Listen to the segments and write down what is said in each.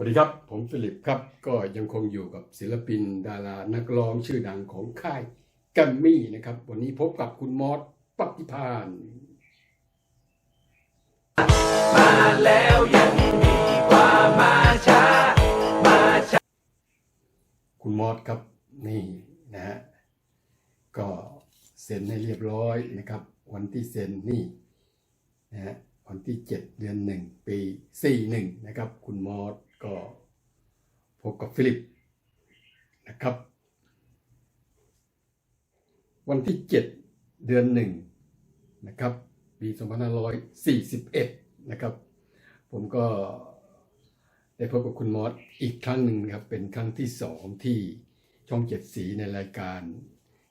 วัสดีครับผมฟิลิปครับก็ยังคงอยู่กับศิลปิน ดารานักร้องชื่อดังของค่ายแกัมมี่นะครับ วันนี้พบกับคุณมอสปฏิพานมาแล้วยังดีกว่ามาช้ามาช้าคุณมอสครับนี่นะฮะก็เซ็นให้เรียบร้อยนะครับ วันที่เซ็นนี่นะฮะวันที่ 7 เดือน 1 ปี 41 นะครับ คุณมอส ก็พบกับฟิลิปนะครับ วันที่ 7 เดือน1นะครับปี2541 นะครับ ผมก็ได้พบกับคุณมอสอีกครั้งหนึ่งนะครับ เป็นครั้งที่สองที่ช่องเจ็ดสีในรายการ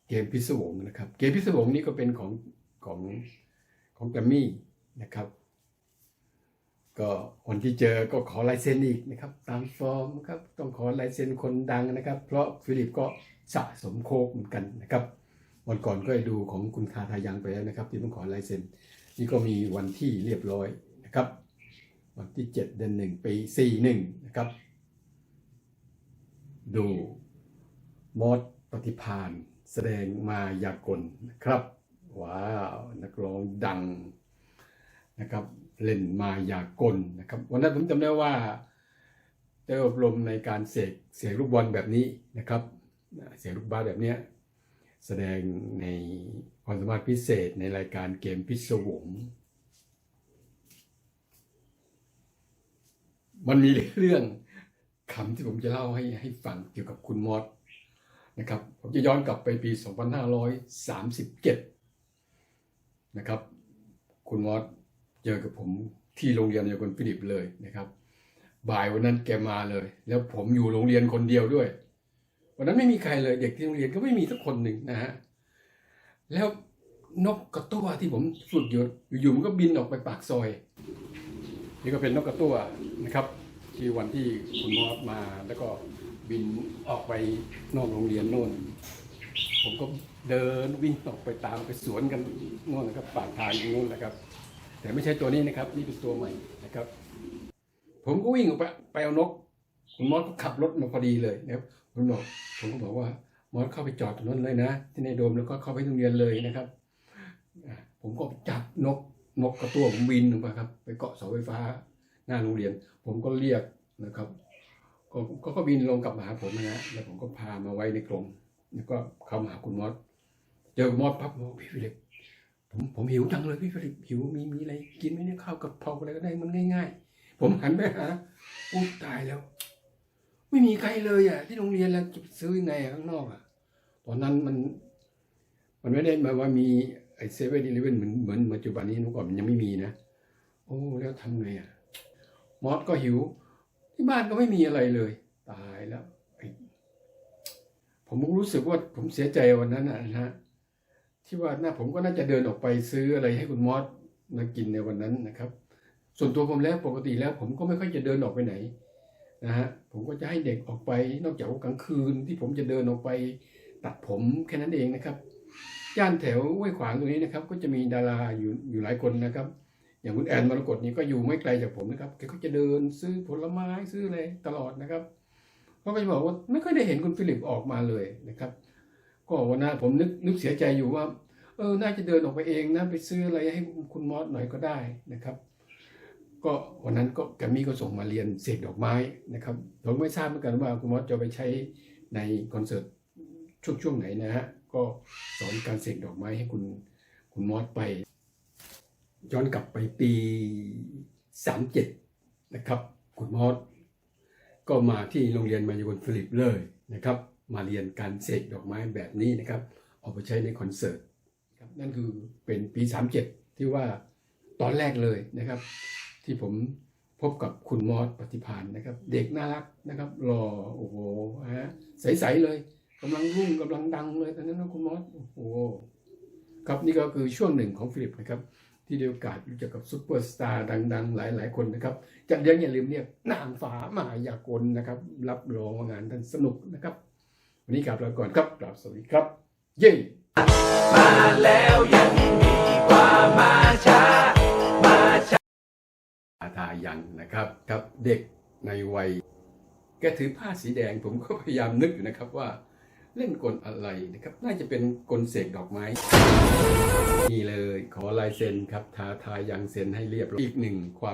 เกมพิศวงนะครับ เกมพิศวงนี่ก็เป็นของของของแกรมมี่นะครับ ก็วันที่เจอก็ขอลายเซ็นอีกนะครับ ตามฟอร์มครับต้องขอลายเซ็นคนดังนะครับ เพราะฟิลิปก็สะสมโคกเหมือนกันนะครับ วันก่อนก็ได้ดูของคุณคาทายังไปแล้วนะครับ ที่ต้องขอลายเซ็นนี่ก็มีวันที่เรียบร้อยนะครับ วันที่ 7 เดือน1ปี41นะครับ ดูมอสปฏิพานแสดงมายากลนะครับ ว้าว นักร้องดัง นะครับเล่นมายากลนะครับวันนั้นผมจำได้ว่าได้อบรมในการเสกเสียงลูกบอลแบบนี้นะครับ เสียงลูกบาสแบบเนี้ยแสดงในความสามารถพิเศษในรายการเกมพิศวงมันมีเรื่องคำที่ผมจะเล่าให้ให้ฟังเกี่ยวกับคุณมอสนะครับผมจะย้อนกลับไปปี 2537 นะครับ คุณมอส เจอกับผมที่โรงเรียนเดียวกันฟิลิปเลยนะครับ บ่ายวันนั้นแกมาเลย แล้วผมอยู่โรงเรียนคนเดียวด้วย วันนั้นไม่มีใครเลย เด็กที่โรงเรียนก็ไม่มีสักคนหนึ่งนะฮะแล้วนกกระตั้วที่ผมฝึกอยู่อยู่มันก็บินออกไปปากซอย นี่ก็เป็นนกกระตั้วนะครับ ที่วันที่คุณมอสมาแล้วก็บินออกไปนอกโรงเรียนโน่น ผมก็เดินวิ่งออกไปตามไปสวนกันโน่นนะครับปากทางโน่นนะครับ แต่ไม่ใช่ตัวนี้นะครับ นี่เป็นตัวใหม่นะครับ ผมก็วิ่งออกไปไปเอานกคุณมอสก็ขับรถมาพอดีเลยนะครับผมบอกผมก็บอกว่ามอสเข้าไปจอดตรงนั้นเลยนะ ที่ในโดมแล้วก็เข้าไปโรงเรียนเลยนะครับ ผมก็จับนกนกกระตัวผมบินลงไปครับ ไปเกาะเสาไฟฟ้าหน้าโรงเรียน ผมก็เรียกนะครับก็ก็ก็บินลงกลับมาหาผมนะฮะแล้วผมก็พามาไว้ในกรงแล้วก็เข้ามาหาคุณมอสเจอมอสปั๊บบอกพี่ฟิลิป ผมผมหิวจังเลยพี่ฟิลิปหิวมีมีอะไรกินไหมเนี่ยข้าวกับเพราอะไรก็ได้มันง่าย ๆ ผมหันไปหาโอ้ตายแล้ว ไม่มีใครเลยอะ ที่โรงเรียนแล้วจะซื้อยังไงข้างนอกอะตอนนั้นมัน มันไม่ได้มาว่ามีไอเซเว่นอีเลเว่นเหมือนเหมือนปัจจุบันนี้เมื่อก่อนมันยังไม่มีนะโอ้แล้วทำไงอะมอสก็หิว ที่บ้านก็ไม่มีอะไรเลย ตายแล้วผมรู้สึกว่าผมเสียใจวันนั้นนะนะฮะ ที่ว่าน่าผมก็น่าจะเดินออกไปซื้ออะไรให้คุณมอสมากินในวันนั้นนะครับ ส่วนตัวผมแล้วปกติแล้ว ผมก็ไม่ค่อยจะเดินออกไปไหนนะฮะผมก็จะให้เด็กออกไปนอกจากกลางคืนที่ผมจะเดินออกไปตัดผมแค่นั้นเองนะครับย่านแถวห้วยขวางตรงนี้นะครับ ก็จะมีดาราอยู่อยู่หลายคนนะครับ อย่างคุณแอนมรกตนี่ก็อยู่ไม่ไกลจากผมนะครับแกก็จะเดินซื้อผลไม้ซื้ออะไรตลอดนะครับเขาก็จะบอกว่าไม่ค่อยได้เห็นคุณฟิลิปออกมาเลยนะครับ ก็วันนั้นผมนึกนึกเสียใจอยู่ว่า เออ น่าจะเดินออกไปเองนะไปซื้ออะไรให้คุณมอสหน่อยก็ได้นะครับ ก็วันนั้นก็แกรมมี่ก็ส่งมาเรียนเสกดอกไม้นะครับผมไม่ทราบเหมือนกันว่าคุณมอสจะไปใช้ในคอนเสิร์ตช่วงช่วงไหนนะฮะก็สอนการเสกดอกไม้ให้คุณคุณมอสไป ย้อนกลับไปปี37นะครับ คุณมอสก็มาที่โรงเรียนมายากลฟิลิปเลยนะครับ มาเรียนการเสกดอกไม้แบบนี้นะครับเอาไปใช้ในคอนเสิร์ตครับนั่นคือเป็นปี 37 ที่ว่าตอนแรกเลยนะครับ ที่ผมพบกับคุณมอสปฏิพานนะครับ เด็กน่ารักนะครับหล่อโอ้โหฮะใสๆเลยกำลังรุ่งกำลังดังเลยตอนนั้นนะคุณมอสโอ้โหครับนี่ก็คือช่วงหนึ่งของฟิลิปนะครับที่ได้โอกาสรู้จักกับซุปเปอร์สตาร์ดัง ๆ หลายๆ คนนะครับจากเดียวอย่าลืมเนี่ยนางฟ้ามหายากลนะครับ รับรองว่างานท่านสนุกนะครับ วันนี้กลับลาก่อนครับกลับสวัสดีครับ เย้มาแล้วยังดีกว่ามาช้ามาช้าอาทายังนะครับครับเด็กในวัยแกถือผ้าสีแดงผมก็พยายามนึกอยู่นะครับว่าเล่นกลอะไรนะครับ น่าจะเป็นกลเสกดอกไม้ นี่เลยขอลายเซ็นครับท้าทายยังเซ็นให้เรียบร้อยอีกหนึ่งความ